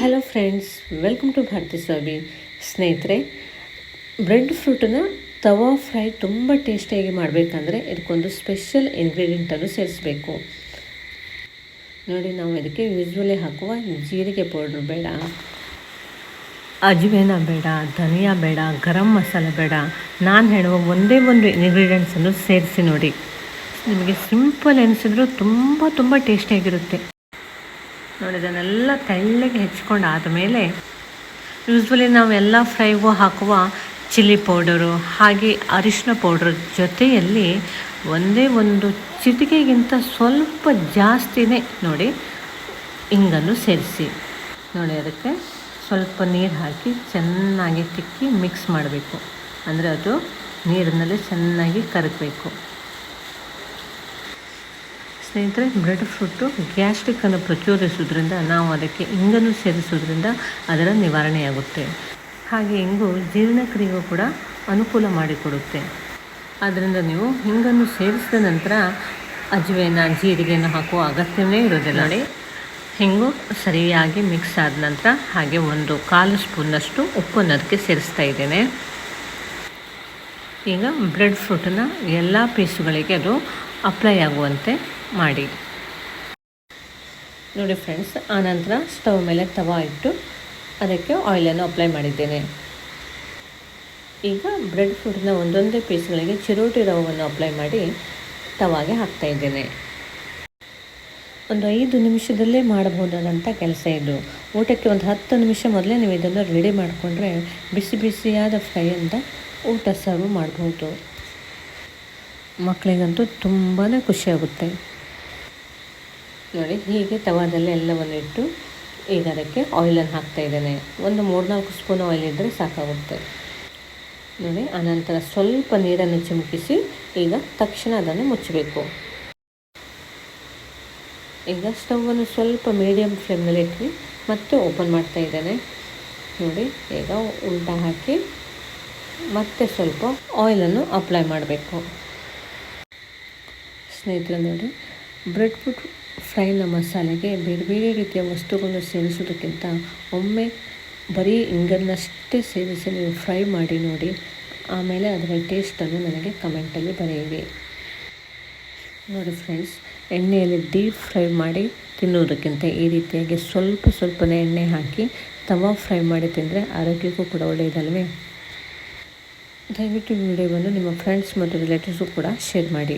Hello friends welcome to Bharathi Swami ಸ್ನೇಹಿತರೆ bread ಫ್ರೂಟನ್ನು ತವಾ fry ತುಂಬ ಟೇಸ್ಟಿಯಾಗಿ ಮಾಡಬೇಕಂದ್ರೆ ಇದಕ್ಕೊಂದು ಸ್ಪೆಷಲ್ ಇಂಗ್ರೀಡಿಯೆಂಟನ್ನು ಸೇರಿಸಬೇಕು. ನೋಡಿ, ನಾವು ಇದಕ್ಕೆ ಯೂಸ್ವಲಿ ಹಾಕುವ ಜೀರಿಗೆ ಪೌಡ್ರ್ ಬೇಡ ಅಜ್ವೇನ ಬೇಡ, ಧನಿಯಾ ಬೇಡ, ಗರಂ ಮಸಾಲ ಬೇಡ. ನಾನು ಹೇಳುವ ಒಂದೇ ಒಂದು ಇಂಗ್ರೀಡಿಯೆಂಟ್ಸನ್ನು ಸೇರಿಸಿ ನೋಡಿ. ನಿಮಗೆ ಸಿಂಪಲ್ ಎನಿಸಿದ್ರು ತುಂಬ ತುಂಬ ಟೇಸ್ಟಿಯಾಗಿರುತ್ತೆ ನೋಡಿ, ಇದನ್ನೆಲ್ಲ ತೆಳ್ಳಗೆ ಹೆಚ್ಕೊಂಡು ಆದಮೇಲೆ ಯೂಸ್ವಲಿ ನಾವೆಲ್ಲ ಫ್ರೈಗೂ ಹಾಕುವ ಚಿಲ್ಲಿ ಪೌಡರು, ಹಾಗೆ ಅರಿಶಿನ ಪೌಡರ್ ಜೊತೆಯಲ್ಲಿ ಒಂದೇ ಒಂದು ಚಿಟಿಕೆಗಿಂತ ಸ್ವಲ್ಪ ಜಾಸ್ತಿನೇ ನೋಡಿ ಹಿಂಗನ್ನು ಸೇರಿಸಿ. ನೋಡಿ, ಅದಕ್ಕೆ ಸ್ವಲ್ಪ ನೀರು ಹಾಕಿ ಚೆನ್ನಾಗಿ ತಿಕ್ಕಿ ಮಿಕ್ಸ್ ಮಾಡಬೇಕು. ಅಂದರೆ ಅದು ನೀರಿನಲ್ಲಿ ಚೆನ್ನಾಗಿ ಕರಗಬೇಕು. ಸ್ನೇಹಿತರೆ ಬ್ರೆಡ್ ಫ್ರೂಟು ಗ್ಯಾಸ್ಟ್ರಿಕ್ಕನ್ನು ಪ್ರಚೋದಿಸೋದ್ರಿಂದ ನಾವು ಅದಕ್ಕೆ ಇಂಗನ್ನು ಸೇರಿಸೋದ್ರಿಂದ ಅದರ ನಿವಾರಣೆಯಾಗುತ್ತೆ. ಹಾಗೆ ಇಂಗು ಜೀರ್ಣಕ್ರಿಯೆಗೂ ಕೂಡ ಅನುಕೂಲ ಮಾಡಿಕೊಡುತ್ತೆ. ಆದ್ದರಿಂದ ನೀವು ಹಿಂಗನ್ನು ಸೇರಿಸಿದ ನಂತರ ಅಜ್ವೇನ ಜೀರಿಗೆಯನ್ನು ಹಾಕುವ ಅಗತ್ಯವೇ ಇರೋದಿಲ್ಲ. ನೋಡಿ ಹಿಂಗು ಸರಿಯಾಗಿ ಮಿಕ್ಸ್ ಆದ ನಂತರ ಹಾಗೆ ಒಂದು ಕಾಲು ಸ್ಪೂನ್ನಷ್ಟು ಉಪ್ಪನ್ನು ಅದಕ್ಕೆ ಸೇರಿಸ್ತಾ ಇದ್ದೇನೆ. ಈಗ ಬ್ರೆಡ್ ಫ್ರೂಟನ್ನ ಎಲ್ಲ ಪೀಸುಗಳಿಗೆ ಅದು ಅಪ್ಲೈ ಆಗುವಂತೆ ಮಾಡಿ. ನೋಡಿ ಫ್ರೆಂಡ್ಸ್ ಆನಂತರ ಸ್ಟವ್ ಮೇಲೆ ತವಾ ಇಟ್ಟು ಅದಕ್ಕೆ ಆಯಿಲನ್ನು ಅಪ್ಲೈ ಮಾಡಿದ್ದೇನೆ. ಈಗ ಬ್ರೆಡ್ ಫ್ರೂಟ್ನ ಒಂದೊಂದೇ ಪೀಸ್ಗಳಿಗೆ ಚಿರೋಟಿ ರವವನ್ನು ಅಪ್ಲೈ ಮಾಡಿ ತವಾಗೆ ಹಾಕ್ತಾ ಇದ್ದೇನೆ. ಒಂದು ಐದು ನಿಮಿಷದಲ್ಲೇ ಮಾಡಬಹುದಾದಂಥ ಕೆಲಸ ಇದು. ಊಟಕ್ಕೆ ಒಂದು ಹತ್ತು ನಿಮಿಷ ಮೊದಲೇ ನೀವು ಇದನ್ನು ರೆಡಿ ಮಾಡಿಕೊಂಡ್ರೆ ಬಿಸಿ ಬಿಸಿಯಾದ ಫ್ರೈ ಅಂತ ಊಟ ಸರ್ವ್ ಮಾಡಬಹುದು ಮಕ್ಕಳಿಗಂತೂ ತುಂಬಾ ಖುಷಿಯಾಗುತ್ತೆ ನೋಡಿ, ಹೀಗೆ ತವಾದಲ್ಲಿ ಎಲ್ಲವನ್ನು ಇಟ್ಟು ಈಗ ಅದಕ್ಕೆ ಆಯಿಲನ್ನು ಹಾಕ್ತಾ ಇದ್ದೇನೆ. ಒಂದು ಮೂರ್ನಾಲ್ಕು ಸ್ಪೂನ್ ಆಯಿಲ್ ಇದ್ದರೆ ಸಾಕಾಗುತ್ತೆ. ನೋಡಿ, ಆನಂತರ ಸ್ವಲ್ಪ ನೀರನ್ನು ಚಿಮುಕಿಸಿ ಈಗ ತಕ್ಷಣ ಅದನ್ನು ಮುಚ್ಚಬೇಕು. ಈಗ ಸ್ಟವನ್ನು ಸ್ವಲ್ಪ ಮೀಡಿಯಮ್ ಫ್ಲೇಮ್ನಲ್ಲಿ ಇಟ್ಟು ಮತ್ತೆ ಓಪನ್ ಮಾಡ್ತಾ ಇದ್ದೇನೆ. ನೋಡಿ, ಈಗ ಉಲ್ಟಾ ಹಾಕಿ ಮತ್ತೆ ಸ್ವಲ್ಪ ಆಯಿಲನ್ನು ಅಪ್ಲೈ ಮಾಡಬೇಕು. ಸ್ನೇಹಿತರೆ, ನೋಡಿ ಬ್ರೆಡ್ ಫುಟ್ ಫ್ರೈನ ಮಸಾಲೆಗೆ ಬೇರೆ ಬೇರೆ ರೀತಿಯ ವಸ್ತುಗಳನ್ನು ಸೇರಿಸೋದಕ್ಕಿಂತ ಒಮ್ಮೆ ಬರೀ ಇಂಗನ್ನಷ್ಟೇ ಸೇರಿಸಿ ನೀವು ಫ್ರೈ ಮಾಡಿ ನೋಡಿ, ಆಮೇಲೆ ಅದರ ಟೇಸ್ಟನ್ನು ನನಗೆ ಕಮೆಂಟಲ್ಲಿ ಬರೆಯಿರಿ. ನೋಡಿ ಫ್ರೆಂಡ್ಸ್ ಎಣ್ಣೆಯಲ್ಲಿ ಡೀಪ್ ಫ್ರೈ ಮಾಡಿ ತಿನ್ನುವುದಕ್ಕಿಂತ ಈ ರೀತಿಯಾಗಿ ಸ್ವಲ್ಪ ಸ್ವಲ್ಪನೇ ಎಣ್ಣೆ ಹಾಕಿ ತವಾ ಫ್ರೈ ಮಾಡಿ ತಿಂದರೆ ಆರೋಗ್ಯಕ್ಕೂ ಕೂಡ ಒಳ್ಳೆಯದಲ್ವೇ ದಯವಿಟ್ಟು ವಿಡಿಯೋವನ್ನು ನಿಮ್ಮ ಫ್ರೆಂಡ್ಸ್ ಮತ್ತು ರಿಲೇಟಿವ್ಸು ಕೂಡ ಶೇರ್ ಮಾಡಿ.